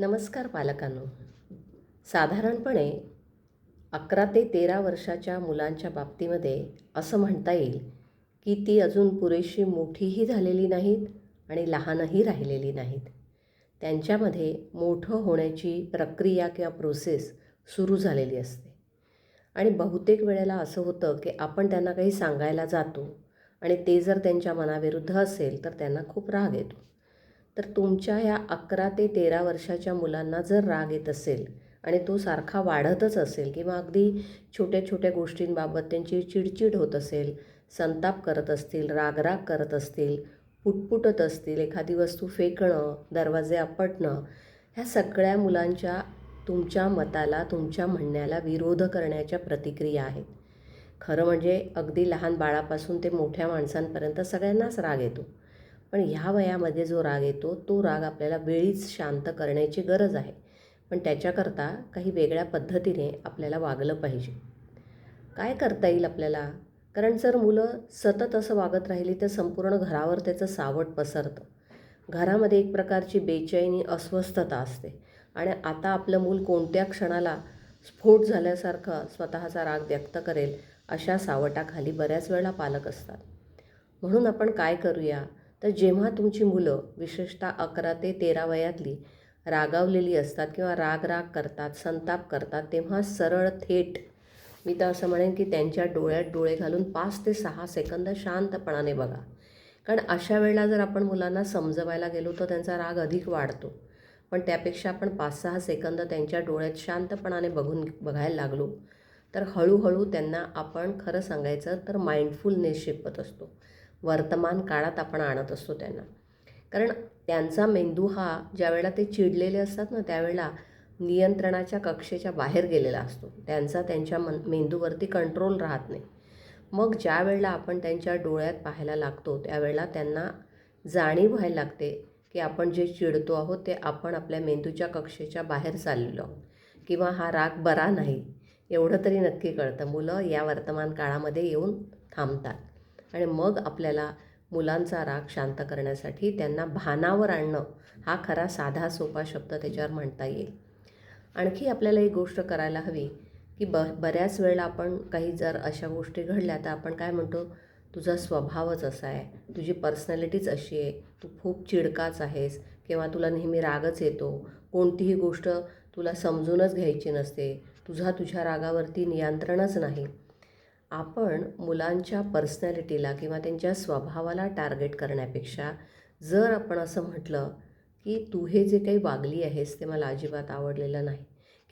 नमस्कार पालकांनो. साधारणपणे अकरा ते तेरा वर्षाच्या मुलांच्या बाबतीमध्ये असं म्हणता येईल की ती अजून पुरेशी मोठीही झालेली नाहीत आणि लहानही राहिलेली नाहीत. त्यांच्यामध्ये मोठं होण्याची प्रक्रिया किंवा प्रोसेस सुरू झालेली असते. आणि बहुतेक वेळेला असं होतं की आपण त्यांना काही सांगायला जातो आणि ते जर त्यांच्या मनाविरुद्ध असेल तर त्यांना खूप राग येतो. तर तुमच्या ह्या अकरा ते तेरा वर्षाच्या मुलांना जर राग येत असेल आणि तो सारखा वाढतच असेल किंवा अगदी छोट्या छोट्या गोष्टींबाबत त्यांची चिडचिड होत असेल संताप करत असतील रागराग करत असतील पुटपुटत असतील एखादी वस्तू फेकणं दरवाजे आपटणं ह्या सगळ्या मुलांच्या तुमच्या मताला तुमच्या म्हणण्याला विरोध करण्याच्या प्रतिक्रिया आहेत. खरं म्हणजे अगदी लहान बाळापासून ते मोठ्या माणसांपर्यंत सगळ्यांनाच राग येतो. पण ह्या वयामध्ये जो राग येतो तो राग आपल्याला वेळीच शांत करण्याची गरज आहे. पण त्याच्याकरता काही वेगळ्या पद्धतीने आपल्याला वागलं पाहिजे. काय करता येईल आपल्याला? कारण जर मुलं सतत असं वागत राहिली तर संपूर्ण घरावर त्याचं सावट पसरतं. घरामध्ये एक प्रकारची बेचैनी अस्वस्थता असते. आणि आता आपलं मूल कोणत्या क्षणाला स्फोट झाल्यासारखं स्वतःचा राग व्यक्त करेल अशा सावटाखाली बऱ्याच वेळा पालक असतात. म्हणून आपण काय करूया? तर जेव्हा तुमची मुलं विशेषतः अकरा ते तेरा वयातली रागावलेली असतात किंवा राग राग करतात संताप करतात तेव्हा सरळ थेट मी तर असं म्हणेन की त्यांच्या डोळ्यात डोळे घालून पाच ते सहा सेकंद शांतपणाने बघा. कारण अशा वेळेला जर आपण मुलांना समजवायला गेलो तर त्यांचा राग अधिक वाढतो. पण त्यापेक्षा आपण पाच सहा सेकंद त्यांच्या डोळ्यात शांतपणाने बघून बघायला लागलो तर हळूहळू त्यांना आपण खरं सांगायचं तर माइंडफुलनेस शिकवत असतो. वर्तमान काळात आपण आणत असतो त्यांना. कारण त्यांचा मेंदू हा ज्यावेळेला ते चिडलेले असतात ना त्यावेळेला नियंत्रणाच्या कक्षेच्या बाहेर गेलेला असतो. त्यांचा त्यांच्या मन मेंदूवरती कंट्रोल राहत नाही. मग ज्या वेळेला आपण त्यांच्या डोळ्यात पाहायला लागतो त्यावेळेला त्यांना जाणीव व्हायला लागते की आपण जे चिडतो आहोत ते आपण आपल्या मेंदूच्या कक्षेच्या बाहेर चाललेलो आहोत. किंवा हा राग बरा नाही. एवढं तरी नक्की कळतं. मुलं या वर्तमान काळामध्ये येऊन थांबतात. आणि मग आपल्याला मुलांचा राग शांत करण्यासाठी त्यांना भानावर आणणं हा खरा साधा सोपा शब्द त्याच्यावर म्हणता येईल. आणखी आपल्याला एक गोष्ट करायला हवी की ब बऱ्याच वेळेला आपण काही जर अशा गोष्टी घडल्या तर आपण काय म्हणतो तुझा स्वभावच असा आहे तुझी पर्सनॅलिटीच अशी आहे तू खूप चिडकाच आहेस किंवा तुला नेहमी रागच येतो कोणतीही गोष्ट तुला समजूनच घ्यायची नसते तुझा तुझ्या रागावरती नियंत्रणच नाही. आपण मुलांच्या पर्सनॅलिटीला किंवा त्यांच्या स्वभावाला टार्गेट करण्यापेक्षा जर आपण असं म्हटलं की तू हे जे काही वागली आहेस ते मला अजिबात आवडलेलं नाही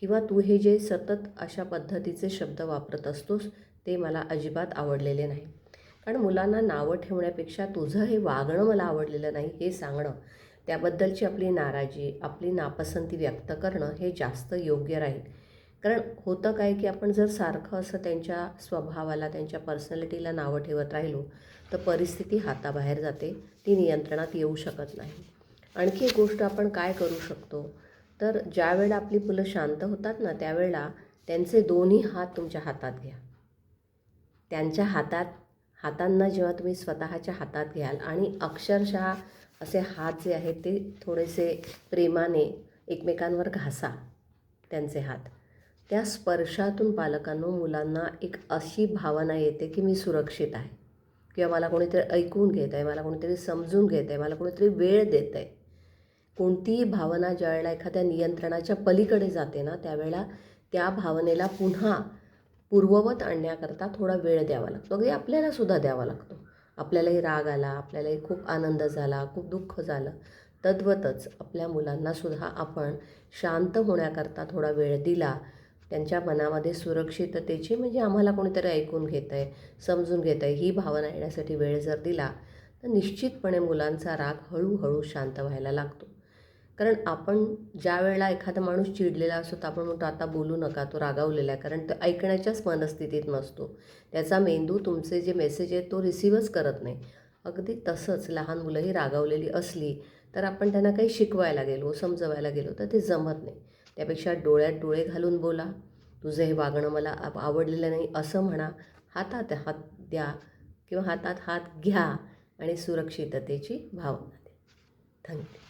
किंवा तू हे जे सतत अशा पद्धतीचे शब्द वापरत असतोस ते मला अजिबात आवडलेले नाही. कारण मुलांना नावं ठेवण्यापेक्षा तुझं हे वागणं मला आवडलेलं नाही हे सांगणं त्याबद्दलची आपली नाराजी आपली नापसंती व्यक्त करणं हे जास्त योग्य राहील. कारण होतं काय की आपण जर सारखं असं त्यांच्या स्वभावाला त्यांच्या पर्सनॅलिटीला नावं ठेवत राहिलो तर परिस्थिती हाताबाहेर जाते. ती नियंत्रणात येऊ शकत नाही. आणखी एक गोष्ट आपण काय करू शकतो? तर ज्यावेळेला आपली मुलं शांत होतात ना त्यावेळेला त्यांचे दोन्ही हात तुमच्या हातात घ्या. त्यांच्या हातात हातांना जेव्हा तुम्ही स्वतःच्या हातात घ्याल आणि अक्षरशः असे हात जे आहेत ते थोडेसे प्रेमाने एकमेकांवर घासा त्यांचे हात. त्या स्पर्शातून पालकांनो मुलांना एक अशी भावना येते की मी सुरक्षित आहे. किंवा मला कोणीतरी ऐकून घेत आहे मला कोणीतरी समजून घेत आहे मला कोणीतरी वेळ देत आहे. कोणतीही भावना ज्यावेळेला एखाद्या नियंत्रणाच्या पलीकडे जाते ना त्यावेळेला त्या भावनेला पुन्हा पूर्ववत आणण्याकरता थोडा वेळ द्यावा लागतो. अगदी आपल्यालासुद्धा द्यावा लागतो. आपल्यालाही राग आला आपल्यालाही खूप आनंद झाला खूप दुःख झालं. तद्वतच आपल्या मुलांनासुद्धा आपण शांत होण्याकरता थोडा वेळ दिला त्यांच्या मनामध्ये सुरक्षिततेची म्हणजे आम्हाला कोणीतरी ऐकून घेत आहे समजून घेत आहे ही भावना येण्यासाठी वेळ जर दिला तर निश्चितपणे मुलांचा राग हळूहळू शांत व्हायला लागतो. कारण आपण ज्या वेळेला एखादा माणूस चिडलेला असतो तर आपण म्हणतो आता बोलू नका तो रागावलेला आहे. कारण तो ऐकण्याच्याच मनस्थितीत नसतो. त्याचा मेंदू तुमचे जे मेसेज आहेत तो रिसिव्हच करत नाही. अगदी तसंच लहान मुलंही रागावलेली असली तर आपण त्यांना काही शिकवायला गेलो समजवायला गेलो तर ते जमत नाही. त्यापेक्षा डोळ्यात डोळे घालून बोला. तुझं हे वागणं मला आवडलेलं नाही असं म्हणा. हातात हात द्या किंवा हातात हात घ्या आणि सुरक्षिततेची भावना द्या. थँक्यू